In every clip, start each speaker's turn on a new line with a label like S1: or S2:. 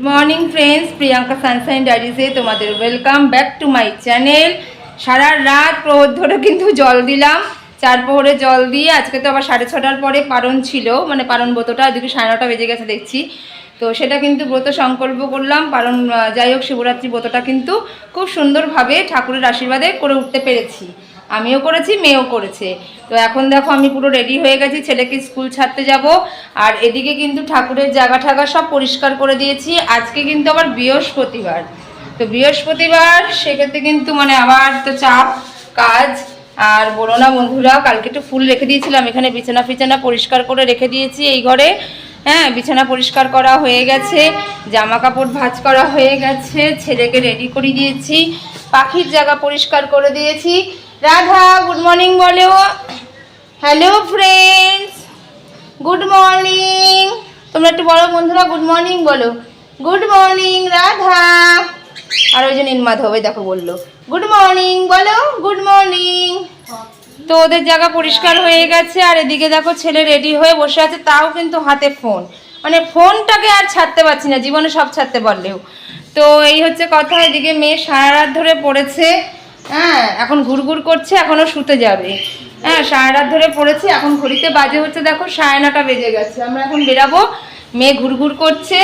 S1: Good morning friends Priyanka sunshine ডায়েরিজে তোমাদের welcome back to my channel সারা রাত প্রহর ধরে কিন্তু জল দিলাম। চার প্রহরে জল দিয়ে আজকে তো আবার সাড়ে ছটার পরে পারণ ছিল মানে পারণ ব্রতটা এদিকে সাড়ে নটা বেজে গেছে দেখছি। তো সেটা কিন্তু ব্রত সংকল্প করলাম। আহ, যাই হোক শিবরাত্রি ব্রতটা কিন্তু খুব সুন্দরভাবে ঠাকুরের আশীর্বাদে করে উঠতে পেরেছি। আমিও করেছি, মেয়েও করেছে। তো এখন দেখো আমি পুরো রেডি হয়ে গেছি, ছেলেকে স্কুল ছাড়তে যাব। আর এদিকে কিন্তু ঠাকুরের জায়গা ঠাগা সব পরিষ্কার করে দিয়েছি। আজকে কিন্তু আবার বৃহস্পতিবার। তো বৃহস্পতিবার, সেক্ষেত্রে কিন্তু মানে আবার তো চাপ, কাজ। আর বলো না বন্ধুরা, কালকে একটু ফুল রেখে দিয়েছিলাম। এখানে বিছানা ফিছানা পরিষ্কার করে রেখে দিয়েছি এই ঘরে। হ্যাঁ বিছানা পরিষ্কার করা হয়ে গেছে জামা কাপড় ভাজ করা হয়ে গেছে, ছেলেকে রেডি করে দিয়েছি, পাখির জায়গা পরিষ্কার করে দিয়েছি। রাধা গুড মর্নিং বলো। হ্যালো ফ্রেন্ডস গুড মর্নিং তোমরা একটু বলো বন্ধুরা গুড মর্নিং বলো। Good morning Radha. আর ওই যে নীলমাধব দেখো বলল। গুড মর্নিং বলো গুড মর্নিং তো ওদের জায়গা পরিষ্কার হয়ে গেছে, আর এদিকে দেখো ছেলে রেডি হয়ে বসে আছে, তাও কিন্তু হাতে ফোন মানে ফোনটাকে আর ছাড়তে পারছি না, জীবনে সব ছাড়তে পারলেও। তো এই হচ্ছে কথা, এদিকে মেয়ে সারা রাত ধরে পড়েছে। হ্যাঁ এখন ঘুরঘুর করছে এখনও শুতে যাবে। হ্যাঁ সারা রাত ধরে পড়েছে, এখন ঘড়িতে বাজে হচ্ছে, দেখো সাড়ে নটা বেজে গেছে। আমরা এখন বেরাবো, মেয়ে ঘুরঘুর করছে,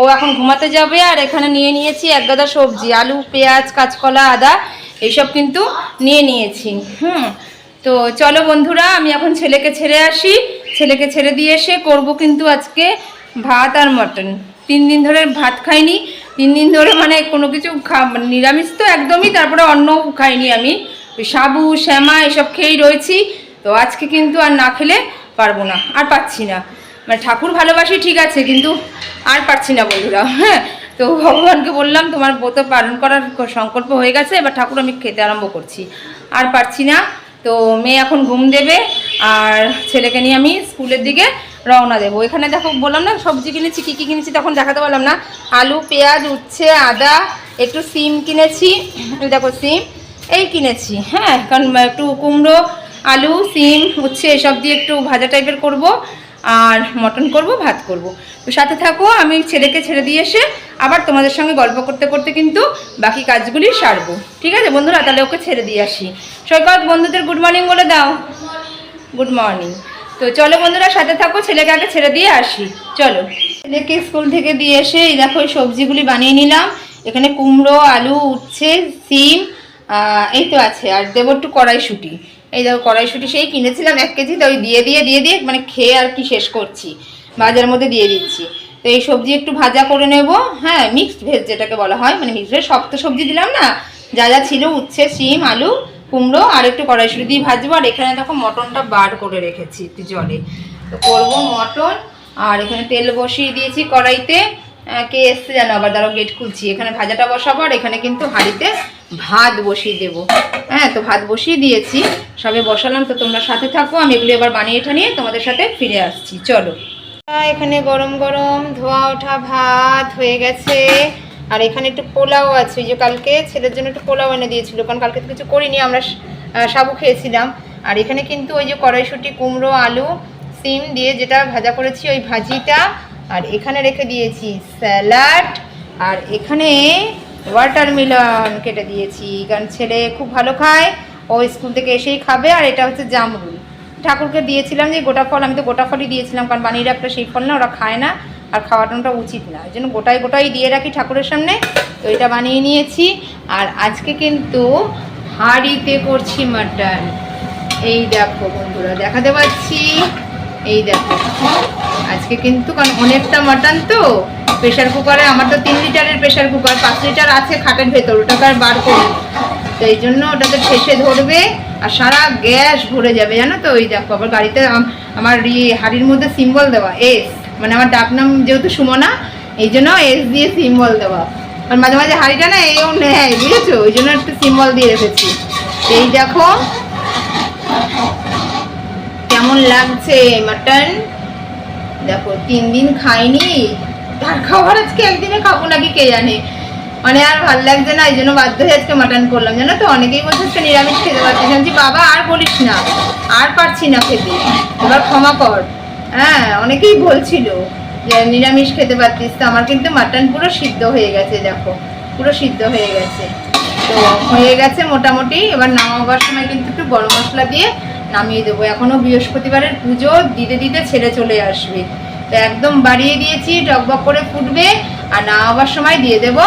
S1: ও এখন ঘুমাতে যাবে, আর এখানে নিয়ে নিয়েছি এক গাদা সবজি, আলু, পেঁয়াজ, কাঁচকলা, আদা, এইসব কিন্তু নিয়ে নিয়েছি। হুম, তো চলো বন্ধুরা, আমি এখন ছেলেকে ছেড়ে আসি। ছেলেকে ছেড়ে দিয়ে এসে করব কিন্তু আজকে ভাত আর মটন। তিন দিন ধরে ভাত খাইনি তিন দিন ধরে মানে কোনো কিছু খা মানে নিরামিষ তো একদমই, তারপরে অন্নও খাইনি আমি। সাবু, শ্যামা, এসব খেয়েই রয়েছি। তো আজকে কিন্তু আর না খেলে পারব না, আর পাচ্ছি না। মানে ঠাকুর ভালোবাসি, ঠিক আছে, কিন্তু আর পারছি না বন্ধুরা। হ্যাঁ তো ভগবানকে বললাম, তোমার ব্রত পালন করার সংকল্প হয়ে গেছে, এবার ঠাকুর আমি খেতে আরম্ভ করছি। আর পারছি না, তো মেয়ে এখন ঘুম দেবে, আর ছেলেকে নিয়ে আমি স্কুলের দিকে রওনা দেবো। এখানে দেখো বললাম না, সবজি কিনেছি, কী কী কিনেছি তখন দেখাতে পারলাম না। আলু, পেঁয়াজ, উচ্ছে, আদা, একটু সিম কিনেছি। দেখো সিম, এই কিনেছি। হ্যাঁ কারণ একটু কুমড়ো, আলু, সিম, উচ্ছে, এসব দিয়ে একটু ভাজা টাইপের করব। আর মটন করব, ভাত করব। তো সাথে থাকো, আমি ছেলেকে ছেড়ে দিয়ে এসে আবার তোমাদের সঙ্গে গল্প করতে করতে কিন্তু বাকি কাজগুলি সারবো। ঠিক আছে বন্ধুরা? তাহলে ওকে ছেড়ে দিয়ে আসি। সৈকত, বন্ধুদের গুড মর্নিং বলে দাও। গুড মর্নিং তো চলো বন্ধুরা, সাথে থাকো, ছেলেকে আগে ছেড়ে দিয়ে আসি। চলো। ছেলেকে স্কুল থেকে দিয়ে এসে এই দেখো সবজিগুলি বানিয়ে নিলাম। এখানে কুমড়ো, আলু, উচ্ছে, সিম এই তো আছে। আর দেবো একটু কড়াইশুটি। এই দেখো, কড়াইশুটি সেই কিনেছিলাম এক কেজি তো ওই দিয়ে দিয়ে দিয়ে দিয়ে মানে খেয়ে আর কি শেষ করছি। বাজারের মধ্যে দিয়ে দিচ্ছি। তো এই সবজি একটু ভাজা করে নেব। হ্যাঁ মিক্সড ভেজ যেটাকে বলা হয় মানে মিক্সড ভেজ সব তো সবজি দিলাম না? যা যা ছিল, উচ্ছে, সিম, আলু কুমড়ো আর একটু কড়াইশুটি দিয়ে ভাজবো। আর এখানে দেখো মটনটা বার করে রেখেছি একটু জলে। তো করব মটন। আর এখানে তেল বসিয়ে দিয়েছি কড়াইতে। কে এসছে জানো? আবার দাঁড়াও গেট খুলছি। এখানে ভাজাটা বসাবো আর এখানে কিন্তু হাঁড়িতে ভাত বসিয়ে দেবো। হ্যাঁ তো ভাত বসিয়ে দিয়েছি। সবে বসালাম, তো তোমরা সাথে থাকো। আমি এগুলো এবার বানিয়ে ঠানিয়ে তোমাদের সাথে ফিরে আসছি। চলো। এখানে গরম গরম ধোয়া ওঠা ভাত হয়ে গেছে। আর এখানে একটু পোলাও আছে ওই যে কালকে ছেলের জন্য একটু পোলাও এনে দিয়েছিল, কারণ কালকে তো কিছু করিনি, আমরা সাবু খেয়েছিলাম। আর এখানে কিন্তু ওই যে কড়াইশুটি, কুমড়ো, আলু, সিম দিয়ে যেটা ভাজা করেছি, ওই ভাজিটা। আর এখানে রেখে দিয়েছি স্যালাড। আর এখানে ওয়াটারমেলন কেটে দিয়েছি, কারণ ছেলে খুব ভালো খায়, ও স্কুল থেকে এসেই খাবে, আর এটা হচ্ছে জামরুল। ঠাকুরকে দিয়েছিলাম যে গোটা ফল, আমি তো গোটা ফলই দিয়েছিলাম, কারণ বানিয়ে রাখলে সেই ফল না, ওরা খায় না। আর খাওয়াটাটা উচিত না। ওই জন্য গোটাই গোটাই দিয়ে রাখি ঠাকুরের সামনে। তো এটা বানিয়ে নিয়েছি। আর আজকে কিন্তু হাঁড়িতে করছি মাটন। এই দেখো বন্ধুরা, দেখাতে পাচ্ছি? এই দেখো। আজকে কিন্তু কারণ অনেকটা মাটন তো। প্রেশার কুকারে আমার তো তিন লিটারের প্রেশার কুকার পাঁচ লিটার আছে খাটের ভেতর, ওটাকে আর বার করি তো এই জন্য ওটাতে ঠেসে ধরবে আর সারা গ্যাস ভরে যাবে, জানো তো? ওই দেখো, আবার গাড়িতে আমার হাড়ির মধ্যে সিম্বল দেওয়া এস মানে আমার ডাক নাম যেহেতু সুমনা, এই জন্য এস দিয়ে সিম্বল দেওয়া। আর মাঝে মাঝে হাড়িটা না এও নেয়, বুঝেছ? ওই জন্য একটু সিম্বল দিয়ে রেখেছি। এই দেখো, কেমন লাগছে মাটন দেখো, তিন দিন খাইনি। তার খাবার আজকে একদিনে খাব নাকি কে জানে? মানে আর ভালো লাগছে না, এই জন্য বাধ্য হয়ে আজকে মাটন করলাম। জানো তো, অনেকেই বলছে আজকে নিরামিষ খেতে পারছি বাবা, আর বলিস না। আর পারছি না খেতে। এবার ক্ষমা কর। হ্যাঁ অনেকেই বলছিল যে নিরামিষ খেতে পারতিস তো। আমার কিন্তু মাটন পুরো সিদ্ধ হয়ে গেছে, দেখো। পুরো সিদ্ধ হয়ে গেছে। তো হয়ে গেছে মোটামুটি। এবার নামাবার সময় কিন্তু একটু গরম মশলা দিয়ে নামিয়ে দেবো। এখনও বৃহস্পতিবারের পুজো, দিতে দিতে ছেড়ে চলে আসবে। তো একদম বাড়িয়ে দিয়েছি, টকবক করে ফুটবে, আর নামাবার সময় দিয়ে দেব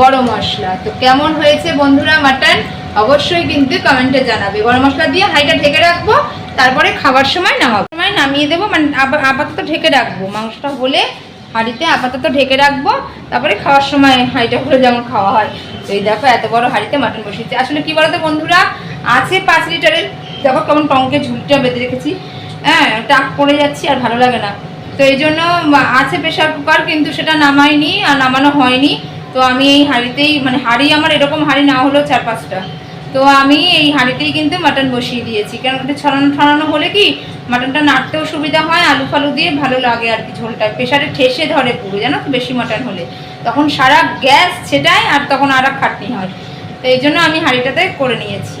S1: গরম মশলা। তো কেমন হয়েছে বন্ধুরা মাটন অবশ্যই কিন্তু কমেন্টে জানাবে। গরম মশলা দিয়ে হাইটা ঢেকে রাখব, তারপরে খাবার সময় নামাবো। সময় নামিয়ে দেবো মানে আপাতত ঢেকে রাখব। মাংসটা হলে হাঁড়িতে আপাতত ঢেকে রাখব। তারপরে খাওয়ার সময় হাঁড়িটা করে যেমন খাওয়া হয়। তো এই দেখো এত বড় হাঁড়িতে মাটন বসিয়েছি। আসলে কি বলতো বন্ধুরা, আছে পাঁচ লিটারের, দেখো কেমন টঙ্কে ঝুলটা বেঁধে রেখেছি। হ্যাঁ টাক পড়ে যাচ্ছি আর ভালো লাগে না। তো এই জন্য আছে প্রেশার কুকার কিন্তু সেটা নামাইনি আর নামানো হয়নি। তো আমি এই হাঁড়িতেই মানে হাঁড়ি আমার এরকম হাঁড়ি না হলেও চার পাঁচটা। তো আমি এই হাঁড়িতেই কিন্তু মাটন বসিয়ে দিয়েছি। কারণ ওটা ছড়ানো ছড়ানো হলে কি মাটনটা নাড়তেও সুবিধা হয় আলু ফালু দিয়ে ভালো লাগে আর কি ঝোলটা। প্রেশারে ঠেসে ধরে পুরো, জানো তো, বেশি মাটন হলে। তখন সারা গ্যাস ছেটায় আর তখন আর খাটনি হয়। তো এই জন্য আমি হাঁড়িটাতে করে নিয়েছি।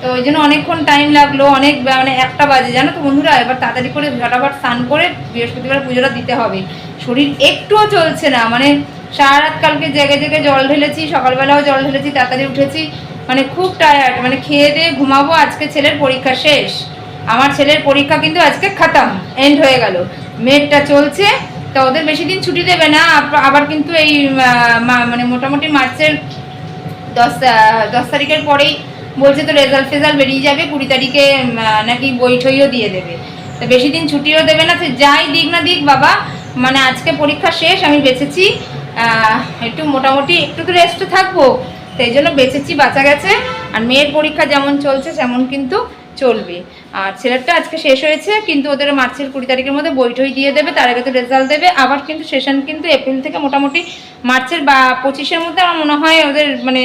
S1: তো ওই জন্য অনেকক্ষণ টাইম লাগল, অনেক মানে একটা বাজে, জানো তো বন্ধুরা? এবার তাড়াতাড়ি করে ঝটাফট স্নান করে বৃহস্পতিবার পুজোটা দিতে হবে। শরীর একটুও চলছে না মানে সারা রাত কালকে জেগে জেগে জল ঢেলেছি, সকালবেলাও জল ঢেলেছি, তাড়াতাড়ি উঠেছি। মানে খুব টায়ার্ড মানে খেয়ে দিয়ে ঘুমাবো, আজকে ছেলের পরীক্ষা শেষ। আমার ছেলের পরীক্ষা কিন্তু আজকে খাতাম এন্ড হয়ে গেল। মেটটা চলছে, তা ওদের বেশি দিন ছুটি দেবে না আবার কিন্তু এই মানে মোটামুটি মার্চের দশ দশ তারিখের পরেই বলছে তো রেজাল্ট ফেজাল্ট বেরিয়ে যাবে, কুড়ি তারিখে নাকি বই ঠইও দিয়ে দেবে। তো বেশি দিন ছুটিও দেবে না যাই দিক না দিক, বাবা মানে আজকে পরীক্ষা শেষ, আমি বেঁচেছি একটু মোটামুটি একটু তো রেস্টে থাকব। তো এই জন্য বেঁচেছি, বাঁচা গেছে। আর মেয়ের পরীক্ষা যেমন চলছে তেমন কিন্তু চলবে। আর ছেলেরটা আজকে শেষ হয়েছে, কিন্তু ওদের মার্চের কুড়ি তারিখের মধ্যে বই টই দিয়ে দেবে, তার আগে তো রেজাল্ট দেবে। আবার কিন্তু সেশন কিন্তু এপ্রিল থেকে মোটামুটি মার্চের বা পঁচিশের মধ্যে আমার মনে হয় ওদের মানে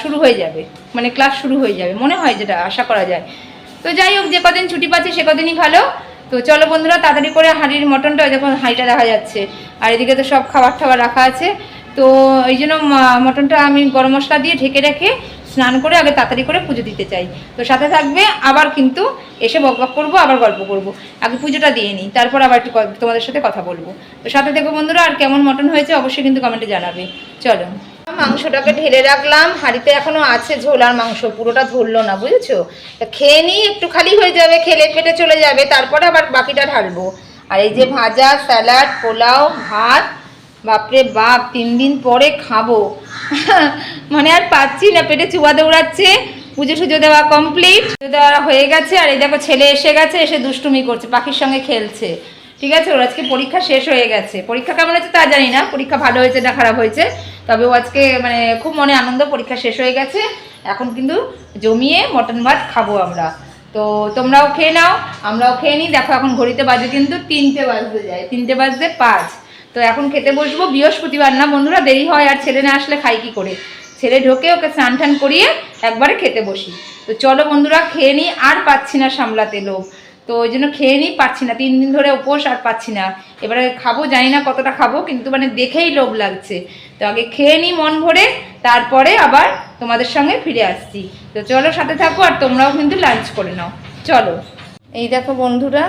S1: শুরু হয়ে যাবে। মানে ক্লাস শুরু হয়ে যাবে, মনে হয় যেটা, আশা করা যায়। তো যাই হোক, যে কদিন ছুটি পাচ্ছি, সে কদিনই ভালো। তো চলো বন্ধুরা, তাড়াতাড়ি করে হাঁড়ির মটনটা ওই দেখুন হাঁড়িটা দেখা যাচ্ছে। আর এদিকে তো সব খাবার টাবার রাখা আছে। তো এই জন্য মটনটা আমি গরম মশলা দিয়ে ঢেকে রেখে স্নান করে আগে তাড়াতাড়ি করে পুজো দিতে চাই। তো সাথে থাকবে আবার কিন্তু এসে বক বক করব, আবার গল্প করব। আগে পুজোটা দিয়ে নিই, তারপর আবার একটু তোমাদের সাথে কথা বলব। তো সাথে দেখো বন্ধুরা, আর কেমন মটন হয়েছে অবশ্যই কিন্তু কমেন্টে জানাবে। চলো। মাংসটাকে ঢেলে রাখলাম, হাঁড়িতে এখনও আছে ঝোল আর মাংস, পুরোটা ধরলো না, বুঝেছ? খেয়ে নিই, একটু খালি হয়ে যাবে, খেলে পেটে চলে যাবে, তারপরে আবার বাকিটা ঢালবো। আর এই যে ভাজা, স্যালাড, পোলাও, ভাত বাপরে বাপ, তিন দিন পরে খাব। মানে আর পাচ্ছি না, পেটে চুয়া দৌড়াচ্ছে, পুজো সুজো দেওয়া কমপ্লিট দেওয়া হয়ে গেছে, আর এই দেখো ছেলে এসে গেছে, এসে দুষ্টুমি করছে, পাখির সঙ্গে খেলছে। ঠিক আছে, ওর আজকে পরীক্ষা শেষ হয়ে গেছে। পরীক্ষা কেমন হয়েছে তা জানি না, পরীক্ষা ভালো হয়েছে না খারাপ হয়েছে, তবে ও আজকে মানে খুব মনে আনন্দ, পরীক্ষা শেষ হয়ে গেছে। এখন কিন্তু জমিয়ে মটন ভাত খাব আমরা। তো তোমরাও খেয়ে নাও, আমরাও খেয়ে নিই। দেখো এখন ঘড়িতে বাজে কিন্তু তিনটে বাজতে যায়, তিনটে বাজতে পাঁচ। তো এখন খেতে বসবো, বৃহস্পতিবার না বন্ধুরা, দেরি হয় আর ছেলে না আসলে খাই কি করে? ছেলে ঢোকে, ওকে স্নান টান করিয়ে একবারে খেতে বসি। তো চলো বন্ধুরা, খেয়ে নিই আর পাচ্ছি না সামলাতে লোভ। তো ওই জন্য খেয়ে নিই পাচ্ছি না। তিন দিন ধরে উপোস আর পাচ্ছি না। এবারে খাব, জানি না কতটা খাব, কিন্তু মানে দেখেই লোভ লাগছে। তো আগে খেয়ে নিই মন ভরে, তারপরে আবার তোমাদের সঙ্গে ফিরে আসছি। তো চলো সাথে থাকো, আর তোমরাও কিন্তু লাঞ্চ করে নাও। চলো। এই দেখো বন্ধুরা,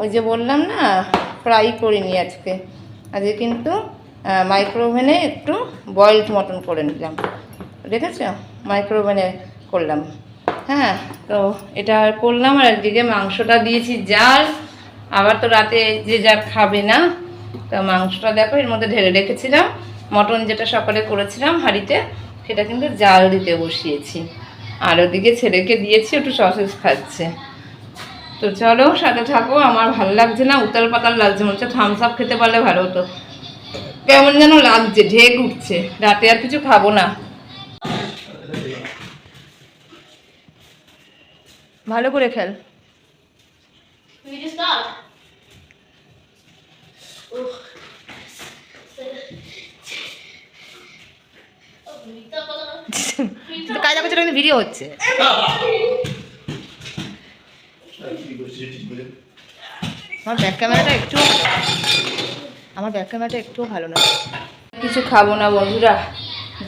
S1: ওই যে বললাম না ফ্রাই করিনি আজকে। আজকে কিন্তু মাইক্রোওভেনে একটু বয়েলড মটন করে নিলাম। দেখেছ? মাইক্রোওভেনে করলাম। হ্যাঁ তো এটা করলাম আর একদিকে মাংসটা দিয়েছি জাল। আবার তো রাতে যে যা খাবে না, তো মাংসটা দেখো, এর মধ্যে ঢেলে রেখেছিলাম। মটন যেটা সকালে করেছিলাম হাঁড়িতে, সেটা কিন্তু জাল দিতে বসিয়েছি। আর ওদিকে ছেলেকে দিয়েছি একটু সসেস খাচ্ছে। তো চলো সাথে থাকো আমার ভালো লাগছে না উতাল পাতাল লাগছে মনে হচ্ছে থামস আপ খেতে পারলে ভালো হতো। কেমন যেন লাগছে ঢেক উঠছে রাতে আর কিছু খাব না। ভালো করে খেল? কাজা করছে ভিডিও হচ্ছে। আমার ব্যাক ক্যামেরাটা একটু আমার ব্যাক ক্যামেরাটা একটুও ভালো না। কিছু খাব না বন্ধুরা।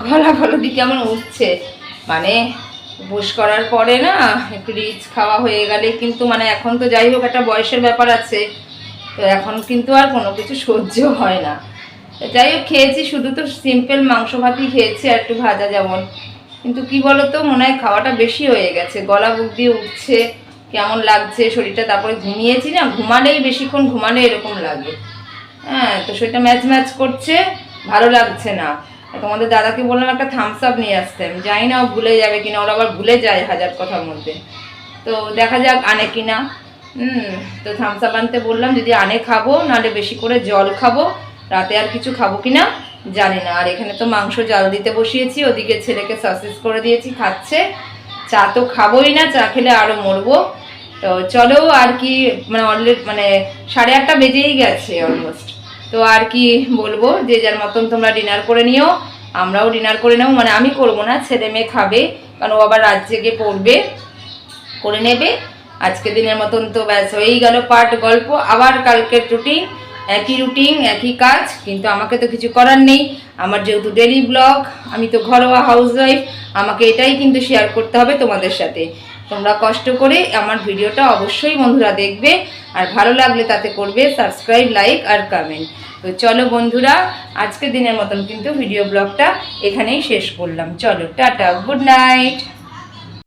S1: গলা গলা দিয়ে কেমন উঠছে? মানে উপোস করার পরে না, একটু রিচ খাওয়া হয়ে গেলে কিন্তু মানে এখন তো যাই হোক, একটা বয়সের ব্যাপার আছে। তো এখন কিন্তু আর কোনো কিছু সহ্য হয় না। যাই হোক, খেয়েছি, শুধু তো সিম্পল মাংস ভাতই খেয়েছি আর একটু ভাজা যেমন। কিন্তু কি বলতো, মনে হয় খাওয়াটা বেশি হয়ে গেছে। গলা বুক দিয়ে উঠছে। কেমন লাগছে, শরীরটা তারপরে ঘুমিয়েছি না, ঘুমালেই বেশিক্ষণ ঘুমালে এরকম লাগে। হ্যাঁ তো সেটা ম্যাচ ম্যাচ করছে, ভালো লাগছে না। তোমাদের দাদাকে বললাম একটা থামস আপ নিয়ে আসতে, আমি জানি না ও ভুলে যাবে কিনা ওরা আবার ভুলে যায় হাজার কথার মধ্যে। তো দেখা যাক আনে কিনা হুম, তো থামস আপ আনতে বললাম, যদি আনে খাব, নাহলে বেশি করে জল খাব, রাতে আর কিছু খাব কিনা জানি না। আর এখানে তো মাংস জাল দিতে বসিয়েছি, ওদিকে ছেলেকে সসেস করে দিয়েছি, খাচ্ছে। চা তো খাবোই না, চা খেলে আরও মরবো। তো চলো আর কি মানে অলরেডি মানে সাড়ে আটটা বেজেই গেছে অলমোস্ট তো আর কি বলব, যে যার মতন তোমরা ডিনার করে নিও, আমরাও ডিনার করে নেব মানে আমি করব না, ছেলে মেয়ে খাবে, কারণ ও আবার রাত জেগে পড়বে, করে নেবে। আজকে দিনের মতন তো ব্যাস হয়েই গেল পার্ট গল্প, আবার কালকের রুটিন একই রুটিন একই কাজ, কিন্তু আমাকে তো কিছু করার নেই। আমার যেহেতু ডেলি ব্লগ আমি তো ঘরোয়া হাউসওয়াইফ আমাকে এটাই কিন্তু শেয়ার করতে হবে তোমাদের সাথে। তোমরা কষ্ট করে আমার ভিডিওটা অবশ্যই বন্ধুরা দেখবে, আর ভালো লাগলে তাতে করবে সাবস্ক্রাইব লাইক আর কমেন্ট তো চলো বন্ধুরা, আজকের দিনের মতন কিন্তু ভিডিও ব্লগটা এখানেই শেষ করলাম। চলো, টাটা গুড নাইট